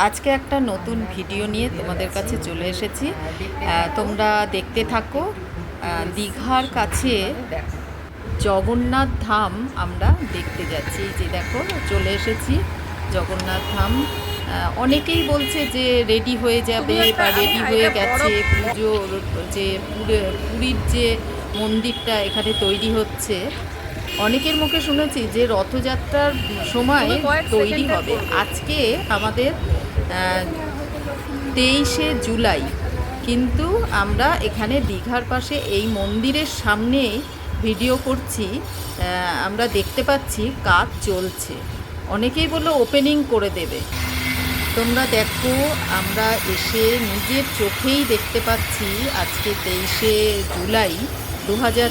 আজকে একটা নতুন ভিডিও নিয়ে তোমাদের কাছে চলে এসেছি। তোমরা দেখতে থাকো। দীঘার কাছে জগন্নাথ ধাম আমরা দেখতে যাচ্ছি। যে দেখো চলে এসেছি জগন্নাথ ধাম। অনেকেই বলছে যে রেডি হয়ে যাবে বা রেডি হয়ে গেছে। পুজো যে পুরে- পুরীর যে মন্দিরটা এখানে তৈরি হচ্ছে। অনেকের মুখে শুনেছি যে রথযাত্রার সময় তৈরি হবে। আজকে আমাদের তেইশে জুলাই। কিন্তু আমরা এখানে দীঘার পাশে এই মন্দিরের সামনেই ভিডিও করছি আমরা দেখতে পাচ্ছি কাজ চলছে। অনেকেই বলল ওপেনিং করে দেবে। তোমরা দেখো, আমরা এসে নিজের চোখেই দেখতে পাচ্ছি আজকে তেইশে জুলাই দু হাজার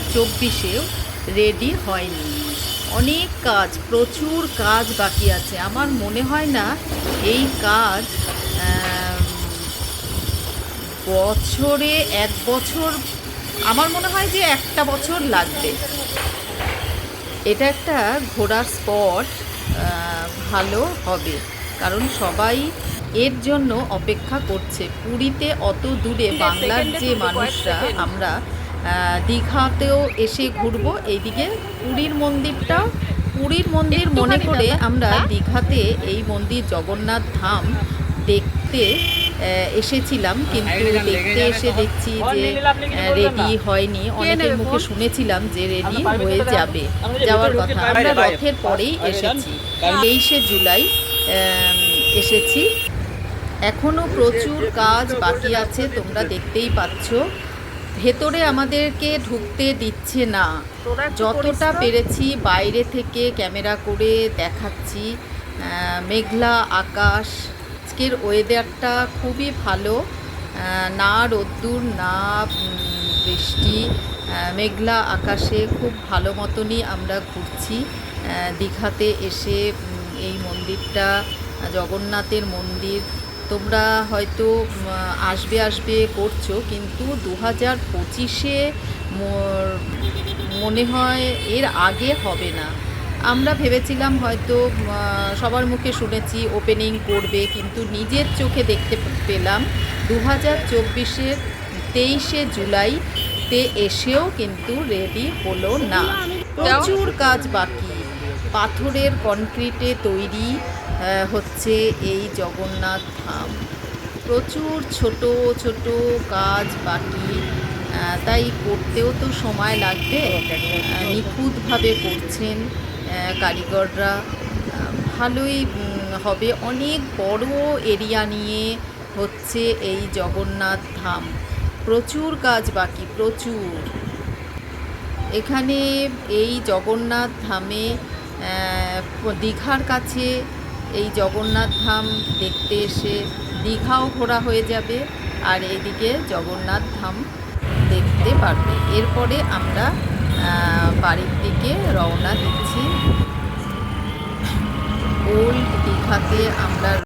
রেডি হয়নি। অনেক কাজ প্রচুর কাজ বাকি আছে। আমার মনে হয় না এই কাজ বছরে এক বছর আমার মনে হয় যে একটা বছর লাগবে। এটা একটা ঘোরার স্পট ভালো হবে। কারণ সবাই এর জন্য অপেক্ষা করছে। পুরীতে অত দূরে বাংলার যে মানুষরা আমরা দীঘাতেও এসে ঘুরবো। এইদিকে পুরীর মন্দিরটা পুরীর মন্দির মনে করে আমরা দীঘাতে এই মন্দির জগন্নাথ ধাম দেখতে এসেছিলাম। কিন্তু দেখতে এসে দেখছি যে রেডি হয়নি। অনেকের মুখে শুনেছিলাম যে রেডি হয়ে যাবে। যাওয়ার কথা আমরা রথের পরেই এসেছি। তেইশে জুলাই এসেছি। এখনও প্রচুর কাজ বাকি আছে তোমরা দেখতেই পাচ্ছ। ভেতরে আমাদেরকে ঢুকতে দিচ্ছে না। যতটা পেরেছি বাইরে থেকে ক্যামেরা করে দেখাচ্ছি। মেঘলা আকাশ। আজকের ওয়েদারটা খুবই ভালো। না রোদ্দুর না বৃষ্টি। মেঘলা আকাশে খুব ভালো মতনই আমরা ঘুরছি। দীঘাতে এসে এই মন্দিরটা জগন্নাথের মন্দির তোমরা হয়তো আসবে আসবে করছ, কিন্তু দু হাজার পঁচিশে মনে হয় এর আগে হবে না। আমরা ভেবেছিলাম হয়তো সবার মুখে শুনেছি ওপেনিং করবে, কিন্তু নিজের চোখে দেখতে পেলাম দু হাজার চব্বিশের তেইশে জুলাইতে এসেও কিন্তু রেডি হলো না। প্রচুর কাজ বাকি। পাথরের কনক্রিটে তৈরি হচ্ছে এই জগন্নাথ ধাম। প্রচুর ছোট ছোট কাজ বাকি তাই করতেও তো সময় লাগবে। নিখুঁতভাবে করছেন কারিগররা। ভালোই হবে। অনেক বড় এরিয়া নিয়ে হচ্ছে এই জগন্নাথ ধাম। প্রচুর কাজ বাকি, প্রচুর। এখানে এই জগন্নাথ ধামে দীঘার কাছে এই জগন্নাথ ধাম দেখতে এসে দীঘাও ঘোরা হয়ে যাবে আর এদিকে জগন্নাথ ধাম দেখতে পারবে। এরপরে আমরা বাড়ির দিকে রওনা দিচ্ছি। ওল্ড দীঘাতে আমরা